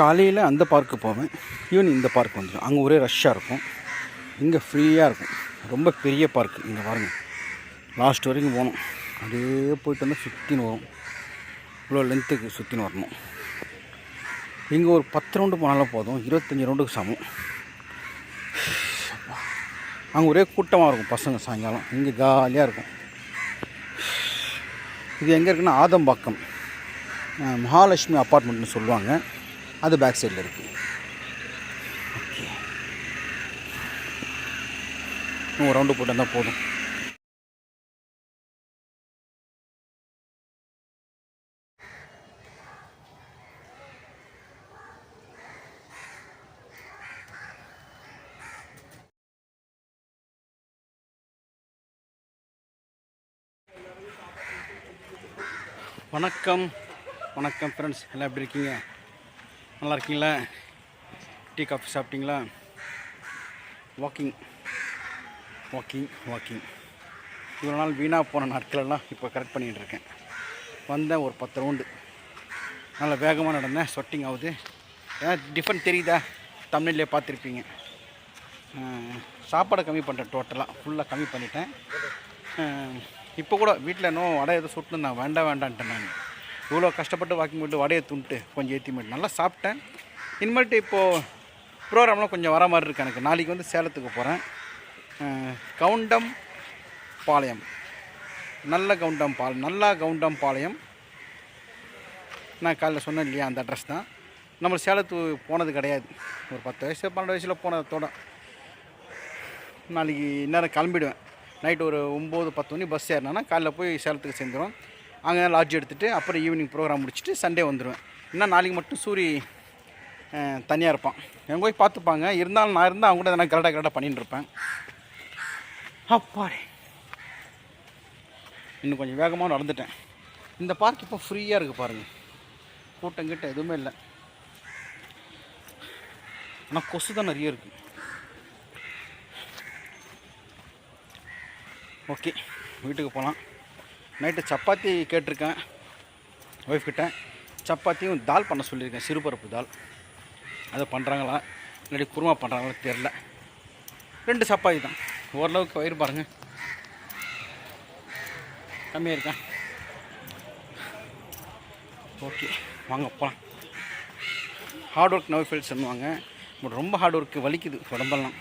காலையில் அந்த பார்க்கு போவேன். ஈவினிங் இந்த பார்க் வந்துடும் அங்கே ஒரே ரஷ்ஷாக இருக்கும். இங்கே ஃப்ரீயாக இருக்கும். ரொம்ப பெரிய பார்க்கு இங்கே பாருங்கள் லாஸ்ட் வரைக்கும் போகணும். அப்படியே போயிட்டு வந்தால் சுற்றின்னு வரும். இவ்வளோ லென்த்துக்கு சுற்றின்னு வரணும். இங்கே ஒரு பத்து ரவுண்டு போனாலும் போதும். இருபத்தஞ்சி ரவுண்டுக்கு சமம். அங்கே ஒரே கூட்டமாக இருக்கும் பசங்க சாயங்காலம். இங்கே ஜாலியாக இருக்கும். இது எங்கே இருக்குன்னா ஆதம்பாக்கம். மகாலட்சுமி அப்பார்ட்மெண்ட்னு சொல்லுவாங்க. அது பேக் சைடில் இருக்குது இன்னும் ரவுண்டு போட்டு இருந்தால் போதும். வணக்கம். வணக்கம் ஃப்ரெண்ட்ஸ் எல்லாம் எப்படி இருக்கீங்க? நல்லா இருக்கீங்களா டீ காஃபி சாப்பிட்டீங்களா? வாக்கிங். Walking walking. இவ்வளோ நாள் வீணாக போன நாட்களெல்லாம் இப்போ கரெக்ட் பண்ணிகிட்டு இருக்கேன். வந்தேன் ஒரு பத்து ரவுண்டு. நல்லா வேகமாக நடந்தேன். சொட்டிங் ஆகுது. ஏன்னா டிஃபன் தெரியுதா? தமிழ்லேயே பார்த்துருப்பீங்க. சாப்பாடை கம்மி பண்ணிட்டேன் டோட்டலாக ஃபுல்லாக கம்மி பண்ணிட்டேன். இப்போ கூட வீட்டில் இன்னும் வடை எதுவும் சுட்டுன்னு நான் வேண்டாம் வேண்டான்ட்டேன் நான். இவ்வளோ கஷ்டப்பட்டு வாக்கிங் போட்டு வடையை துண்டுட்டு கொஞ்சம் ஏற்றி மட்டும் நல்லா சாப்பிட்டேன். இனிமேல்ட்டு இப்போது ப்ரோக்ராம்லாம் கொஞ்சம் வர மாதிரி இருக்கு எனக்கு. நாளைக்கு வந்து சேலத்துக்கு போகிறேன் கவுண்டம் பாளையம். நல்ல கவுண்டம் பாளையம் நல்லா கவுண்டம் பாளையம். நான் காலைல சொன்னேன் இல்லையா அந்த அட்ரஸ் தான். நம்ம சேலத்துக்கு போனது கிடையாது. ஒரு பத்து வயசு பன்னெண்டு வயசில் போனதோட நாளைக்கு இந்நேரம் கிளம்பிடுவேன். நைட்டு ஒரு ஒம்பது பத்து மணி பஸ் ஏறினா காலைல போய் சேலத்துக்கு சேர்ந்துடும் அங்கே லாட்ஜ் எடுத்துகிட்டு அப்புறம் ஈவினிங் ப்ரோக்ராம் முடிச்சுட்டு சண்டே வந்துடுவேன் இன்னும் நாளைக்கு மட்டும் சூரி தனியாக இருப்பான். எங்கே போய் பார்த்துப்பாங்க. இருந்தாலும் நான் இருந்தால் அவங்க கூட நான் கரெக்டாக கரெக்டாக பண்ணிட்டு இருப்பேன். அப்பாடே. இன்னும் கொஞ்சம் வேகமாக நடந்துட்டேன். இந்த பார்க் இப்போ ஃப்ரீயாக இருக்குது பாருங்கள் கூட்டம் கிட்ட எதுவுமே இல்லை. ஆனால் கொசு தான் நிறைய இருக்குது ஓகே வீட்டுக்கு போகலாம் நைட்டு சப்பாத்தி கேட்டிருக்கேன் ஒய்ஃப் கிட்ட. சப்பாத்தியும் தால் பண்ண சொல்லியிருக்கேன் சிறுபருப்பு தால். அதை பண்ணுறாங்களா இல்லாட்டி குருமா பண்ணுறாங்களா தெரில ரெண்டு சப்பாத்தி தான். ஓரளவுக்கு வயிறு பாருங்கள் கம்மியாக இருக்கேன் ஓகே வாங்க போகலாம் ஹார்ட் ஒர்க் நோ ஃபீல்ஸ் சொல்லுவாங்க. பட் ரொம்ப ஹார்ட் ஒர்க்கு வலிக்குது உடம்பெல்லாம்.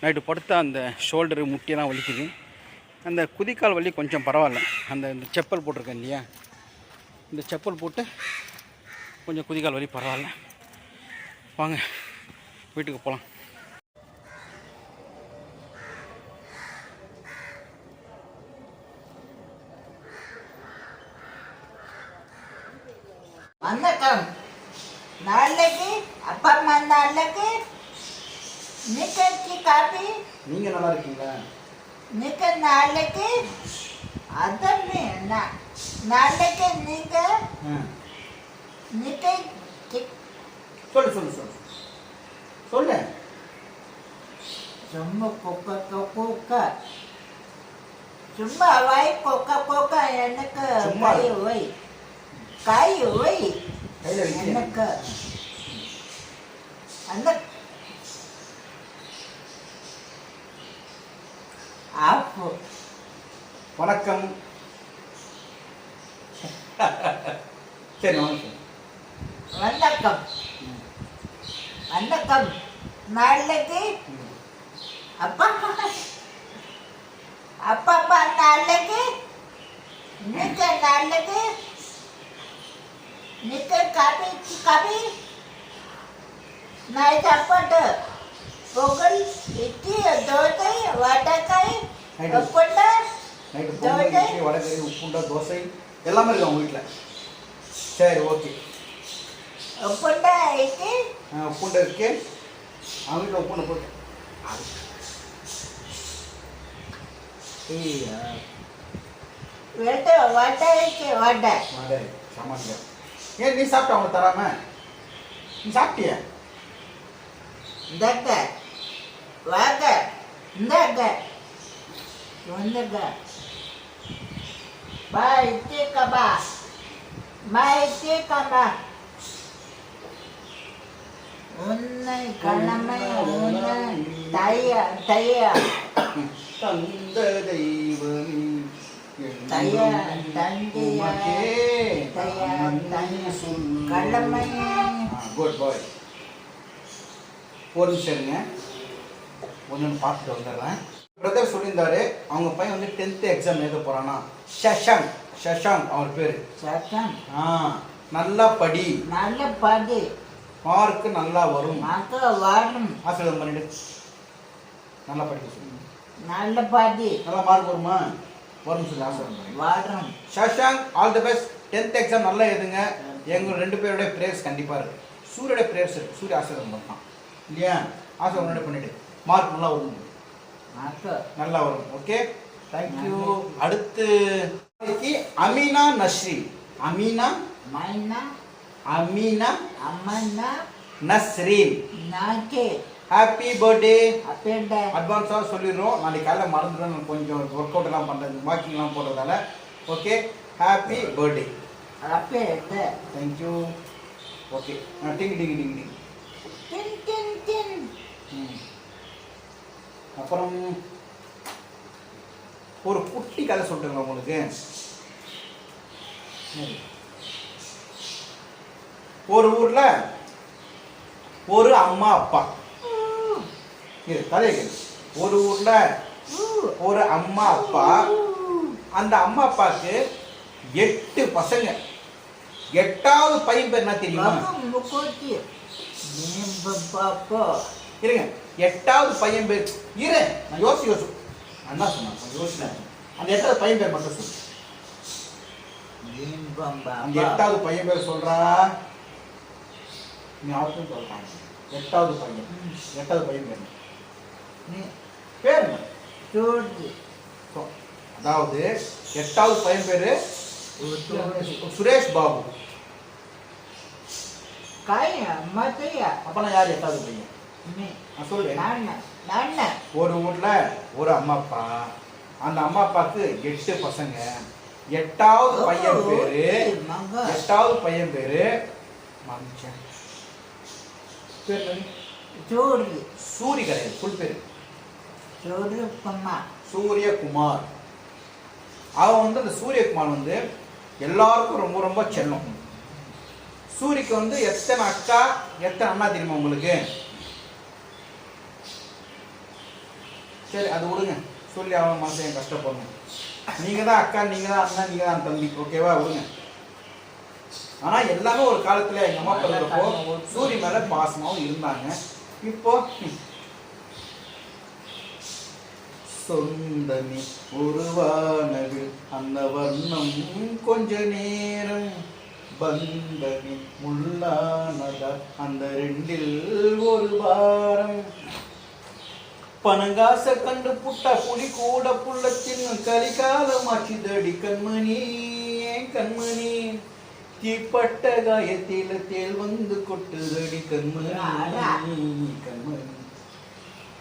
நைட்டு படுத்தா அந்த ஷோல்டரு முட்டியெல்லாம் வலிக்குது. அந்த குதிக்கால் வலி கொஞ்சம் பரவாயில்ல. அந்த இந்த செப்பல் போட்டிருக்கேன் இல்லையா? இந்த செப்பல் போட்டு கொஞ்சம் குதிக்கால் வலி பரவாயில்ல. வாங்க வீட்டுக்கு போகலாம் வணக்கம். நாளைக்கு அப்பா அம்மா நாளைக்கு நிக்கி காப்பி நீங்கள் நல்லா இருக்கீங்களா? நிக்க நாளைக்கு அதமே நா- நாளைக்கு நீங்க ஆ. நிக்க சொல்லு சொல்லு சொல்லு. சொல்லு. சும்மா கொக்க கொக்க சும்மா வாய் கொக்க கொக்க எனக்கு. கை வை கை வை கையில் வைக்கிறேன் எனக்கு. அந்த ஆப்பு. வணக்கம். சரி வணக்கம் வணக்கம். வணக்கம். நாளைக்கு அப்பா அப்பா அப்பா நாளைக்கு நிக்க நாளைக்கு நிக்க காபி காபி சாப்பாடு பொங்கல் இட்லி தோசை வடக்காய் நைட்டு. நைட்டு பொங்கல். இட்லி வடகறி உப்புண்டா தோசை எல்லாமே இருக்கு அவங்க வீட்டில் சரி ஓகே உப்புண்டை இட்லி உப்புண்டை இருக்கு. அவங்க வீட்டில் உப்புண்டை போட்டு. இருக்கு ஏன் நீ சாப்பிட்ட அவங்க தராம? நீ சாப்பிட்டியா? இந்தாங்க வாங்க வந்துங்க பாய் தீக்கமா மாய் தீக்கமா உன்னை கடமை உன்னை தையா தையா. தந்த தெய்வமே தையா தந்தையா தையா தந்தை. கடமை குட் பாய் ஒரு நிமிஷம் இருங்க. ஒன்று பார்த்துட்டு வந்துடுறேன். பிரதர் சொல்லியிருந்தாரு அவங்க பையன் வந்து டென்த்து எக்ஸாம் எழுத போகிறானா சஷாங்க் சஷாங்க் அவர் பேர். சட்டம் ஆ நல்லா படி. நல்ல படி. மார்க்கு நல்லா வரும். மக்கள் வாடும் ஆசீர்வாதம் பண்ணிடு நல்லா. படிக்க சொல்லு நல்ல படி. நல்லா மார்க் வருமா? வரும் சொல்லி ஆசீர்வாதம் பண்ணி வாடும் Shashank all the best tenth exam நல்லா எழுதுங்க. எங்க ரெண்டு பேருடைய ப்ரேயர்ஸ் கண்டிப்பாக இருக்கு. சூரியோட ப்ரேயர்ஸ் இருக்கு. சூரிய ஆசீர்வாதம் பண்ணலாம். இல்லையா? ஆசீர்வாதம் பண்ணிட்டு மார்க் நல்லா வரும். நல்லா வரும். ஓகே தேங்க்யூ அடுத்து அமீனா நஸ்ரி. அமீனா? மைனா அமீனா அம்மன்னா நஸ்ரீன் நாக்கே ஹாப்பி பர்த்டே அட்வான்ஸாக சொல்லிடுறோம். நாளைக்கு காலையில் மறந்துடும் கொஞ்சம் ஒர்க் அவுட் எல்லாம் பண்ணுறது வாக்கிங்லாம் போடுறதால ஓகே ஹாப்பி பர்த்டே அப்பேண்ட தேங்க்யூ ஓகே டிங்கி டிங்கி டிங்கி. டிங்கி. அப்புறம் ஒரு குட்டி கதை சொல்லிட்டுங்களா உங்களுக்கு. ஒரு ஊர்ல ஒரு அம்மா அப்பா. இது கதை. ஒரு ஊர்ல ஒரு அம்மா அப்பா. அந்த அம்மா அப்பாவுக்கு எட்டு பசங்க. எட்டாவது பையன் பேர் என்ன தெரியுமா? இருங்க. எட்டாவது பையன் பேர். இரு நான் யோசி யோசி. அண்ணா சொன்னான்? நான் யோசினேன் அந்த எட்டாவது பையன் பேர் மட்டும் சொல்லு. அந்த எட்டாவது பையன் பேர் சொல்றா. நீ அவருக்கும் சொல்றான் எட்டாவது பையன். எட்டாவது பையன் பேர். பேர் சொ- அதாவது எட்டாவது பையன் பேரு சுரேஷ் பாபு. காயா மத்தையா அப்பனா யார் எட்டாவது பையன்? நான ஒரு ஊர்ல ஒரு அம்மா அப்பா. அந்த அம்மா அப்பாவுக்கு எட்டு பசங்க. எட்டாவது பையன் பேரு. எட்டாவது பையன் பேரு மனுஷன். சூரி கிடையாது. ஃபுல் பேரு. சூரியகுமார். அவன் வந்து அந்த சூரியகுமார் வந்து எல்லாருக்கும் ரொம்ப ரொம்ப செல்லம். சூரிக்கு வந்து எத்தனை அக்கா எத்தனை அண்ணா தெரியுமா உங்களுக்கு? சரி அது விடுங்க. சொல்லி அவன் மனசையும் கஷ்டப்படணும் நீங்க தான் அக்கா நீங்க தான் அண்ணா நீங்க தான் தம்பி. ஓகேவா? விடுங்க. ஆனா எல்லாமே ஒரு காலத்துல எங்க அம்மா இருக்கிறப்போ சூரிய மேல பாசமாவும் இருந்தாங்க. இப்போ சொந்தமே உருவானது அந்த வர்ணம் கொஞ்ச நேரம். பந்தமே முள்ளானதா அந்த ரெண்டில் ஒரு வாரம் பனங்காச கண்டு புட்டா புலி கூட புள்ள சின்ன கலிகாலமாச்சுதடி கண்மணி ஏன் கண்மணி? தீப்பட்ட காயத்தில தேல் வந்து கொட்டுதடி கண்மணி. கண்மணி.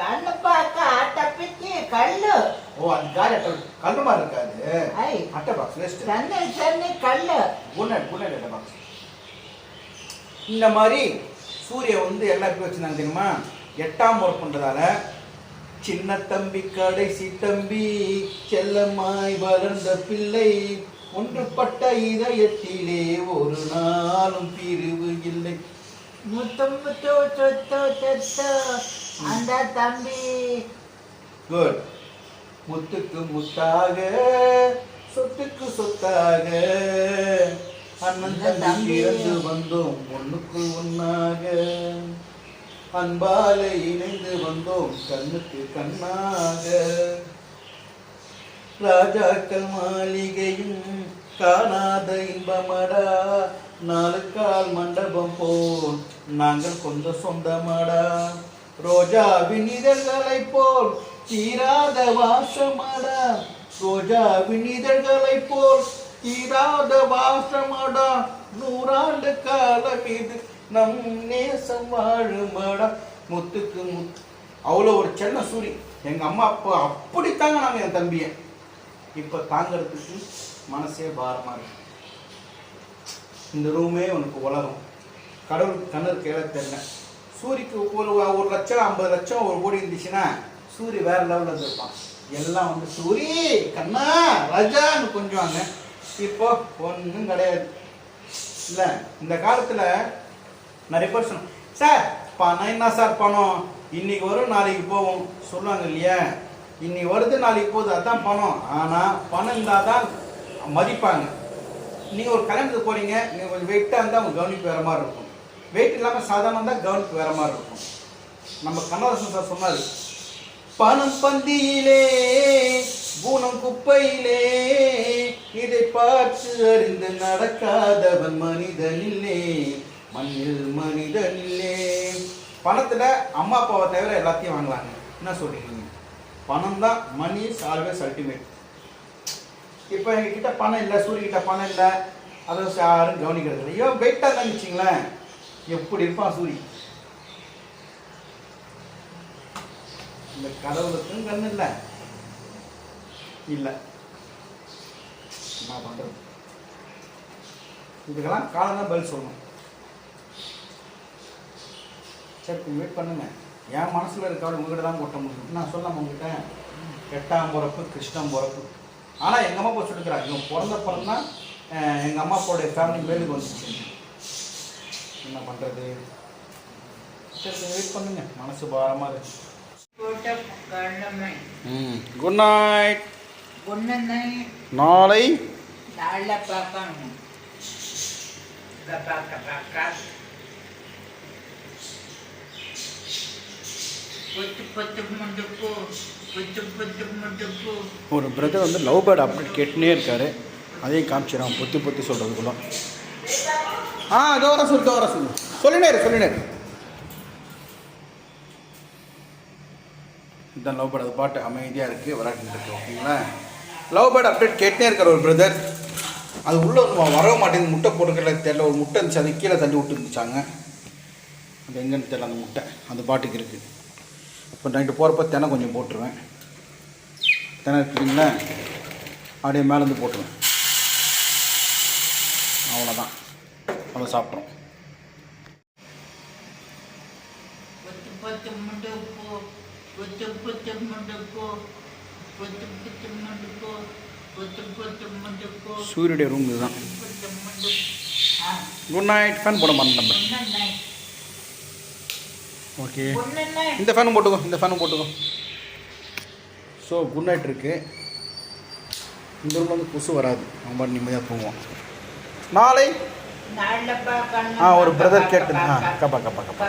கண்ணு பார்க்க ஆட்டப்பிச்சு கல்லு. ஓ அது காலி அட்டை கல்லுமா இருக்காது. அட்டை பாக்ஸ் வேஸ்ட் தண்ணி தண்ணி கல்லு. குன்னட் குன்னட் அட்டை பாக்ஸ் இந்த மாதிரி சூரிய வந்து எல்லாம் எப்படி வச்சிருந்தாங்க தெரியுமா? எட்டாம் முறை பண்றதால சின்ன தம்பி கடைசி தம்பி செல்லமாய் வளர்ந்த பிள்ளை. ஒன்றுபட்ட இதயத்திலே ஒரு நாளும் பிரிவு இல்லை. முத்து முத்து சொத்து சொத்து. அந்த தம்பி. குட் முத்துக்கு முத்தாக சொத்துக்கு சொத்தாக. அண்ணன் தம்பி. வந்தோம் ஒண்ணுக்கு ஒன்னாக அன்பாலே இணைந்து வந்தோம் கண்ணுக்கு கண்ணாக. ராஜாக்கள் மாளிகையும் காணாத இன்பமடா. நாலு கால் மண்டபம் போல் நாங்கள் கொண்ட சொந்தமடா. ரோஜாவின் இதழ்களை போல் தீராத வாசமடா. ரோஜாவின் இதழ்களை போல் தீராத வாசமடா. நூறாண்டு காலம் இது நம் நேசம் வாழுமடா முத்துக்கு முத்து. அவ்வளோ ஒரு செல்ல சூரி. எங்கள் அம்மா அப்போ அப்படித்தாங்க நாங்கள் என் தம்பியை. இப்போ தாங்கிறதுக்கு மனசே பாரமாக இருக்கு. இந்த ரூமே உனக்கு உலகம். கடவுள் கண்ணர் கேள தெரியல சூரிக்கு ஒரு ஒரு லட்சம் ஐம்பது லட்சம் ஒரு கோடி இருந்துச்சுன்னா சூரி வேற லெவலில் இருந்திருப்பான். எல்லாம் வந்து சூரி கண்ணா ரஜான்னு கொஞ்சுவாங்க. இப்போ ஒன்றும் கிடையாது. இல்லை இந்த காலத்தில் நிறைய பேர் சொன்னோம் சார் பணம் என்ன சார் பணம் இன்னைக்கு வரும் நாளைக்கு போகும் சொல்லுவாங்க இல்லையா? இன்னைக்கு வருது நாளைக்கு போகுது அதுதான் பணம் ஆனால் பணம் இருந்தால் தான் மதிப்பாங்க. நீங்கள் ஒரு கல்யாணத்துக்கு போகிறீங்க நீங்கள் கொஞ்சம் வெயிட்டாக இருந்தால் அவங்க கவனிப்பு வேறு மாதிரி இருக்கும். வெயிட் இல்லாமல் சாதாரண இருந்தால் கவனிப்பு வேறு மாதிரி இருக்கும். நம்ம கண்ணதாசன் சார் சொன்னார் பணம் பந்தியிலே பூனம் குப்பையிலே இதை பார்த்து அறிந்து நடக்காதவன் இல்லை மண்ணில் மனிதனில்லே பணத்தில் அம்மா அப்பாவை தவிர எல்லாத்தையும் வாங்கலாங்க என்ன சொல்கிறீங்க பணம் தான் மணி இஸ் ஆல்வேஸ் அல்டிமேட் இப்போ எங்ககிட்ட பணம் இல்லை சூரியகிட்ட பணம் இல்லை. அதை யாரும் கவனிக்கிறது இல்லை ஐயோ வெயிட்டாக தான் வச்சிங்களேன் எப்படி இருப்பான் சூரி இந்த கடவுளுக்கும் கண்ணு இல்லை. இல்லை. என்ன பண்ணுறது இதுக்கெல்லாம் காலம் தான் பதில் சொல்லணும். சரி வெயிட் பண்ணுங்க. என் மனசில் இருக்கவங்க உங்ககிட்ட தான் கொட்ட முடியும். நான் சொல்லாம உங்ககிட்ட எட்டாம் பிறப்பு கிருஷ்ணம் பிறப்பு. ஆனால் எங்கள் அம்மா அப்பா சொல்லிக்கிறாங்க இவன் பிறந்த பிறந்தா எங்கள் அம்மா அப்பாவுடைய ஃபேமிலி மேலுக்கு வந்துச்சு. என்ன பண்ணுறது சரி வெயிட் பண்ணுங்க. மனசு பாரமாக இருக்கு. குட் நைட் நாளை. நாளில் பார்க்கணும் பார்க்க பார்க்க பொத்து பொத்து முண்டுப்பு பொத்து பொத்து முண்டுப்பு ஒரு பிரதர் வந்து லவ் பேர்ட் அப்டேட் கேட்டுனே இருக்காரு. அதையும் காமிச்சிடறான் பொத்தி பொத்தி சொல்கிறதுக்குள்ள ஆ அதோ வர சொல்லு இதோ வர சொல்லு. சொல்லினே இரு சொல்லினே இரு. இதான் லவ் பேர்ட் அது பாட்டு அமைதியாக இருக்குது விளையாட்டு இருக்கு ஓகேங்களா? லவ் பேர்ட் அப்டேட் கேட்டே இருக்கார் ஒரு பிரதர் அது உள்ளே வர மாட்டேங்குது. முட்டை போட்டுக்கல தெரியல ஒரு முட்டை இருந்துச்சு அது கீழே தள்ளி விட்டு இருந்துச்சாங்க அது எங்கன்னு தெரியல அந்த முட்டை அந்த பாட்டுக்கு இருக்குது இப்போ நைட்டு போகிறப்ப தினை கொஞ்சம் போட்டுருவேன். தினை இருக்குதுங்களா அப்படியே மேலேருந்து போட்டுருவேன். அவ்வளோதான் அதை சாப்பிட்றோம். சூரியனுடைய ரூம் இதுதான். குட் நைட் ஃபேன் போட மாட்டேன் ஓகே இந்த ஃபேனும் போட்டுக்கோ இந்த ஃபேனும் போட்டுக்கோ. ஸோ குட் நைட் இருக்குது இந்த ரூமில் வந்து கொசு வராது. நம்ம பாட்டு நிம்மதியாக தூங்குவோம். நாளை ஆ ஒரு பிரதர் கேட்டு ஆ கப்பா கப்பா. கப்பா.